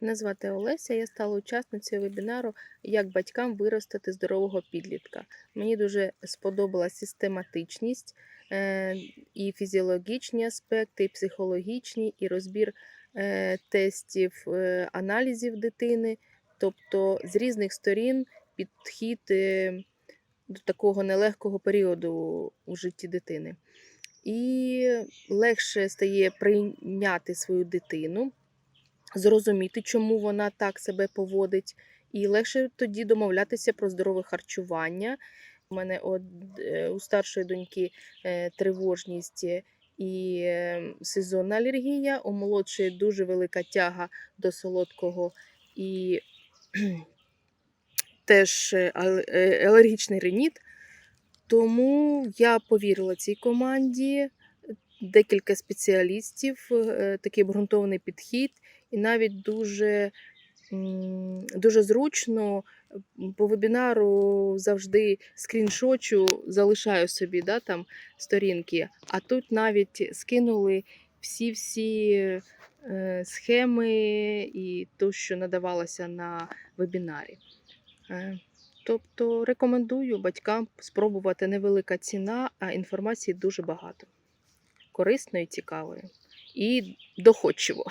Мене звати Олеся, я стала учасницею вебінару Як батькам виростити здорового підлітка. Мені дуже сподобалась систематичність е, і фізіологічні аспекти, і психологічні, і розбір е, тестів, е, аналізів дитини, тобто з різних сторін підхід до такого нелегкого періоду у житті дитини. І легше стає прийняти свою дитину зрозуміти, чому вона так себе поводить, і легше тоді домовлятися про здорове харчування. У мене от, е, у старшої доньки е, тривожність е, і е, сезонна алергія, у молодшої дуже велика тяга до солодкого і теж ал- алергічний риніт. Тому я повірила цій команді, декілька спеціалістів, е, такий обґрунтований підхід, і навіть дуже, дуже зручно по вебінару завжди скріншочу, залишаю собі да, там, сторінки, а тут навіть скинули всі-всі е, схеми і то, що надавалося на вебінарі. Е, Тобто рекомендую батькам спробувати невелика ціна, а інформації дуже багато. Корисною, цікавою і доходчиво.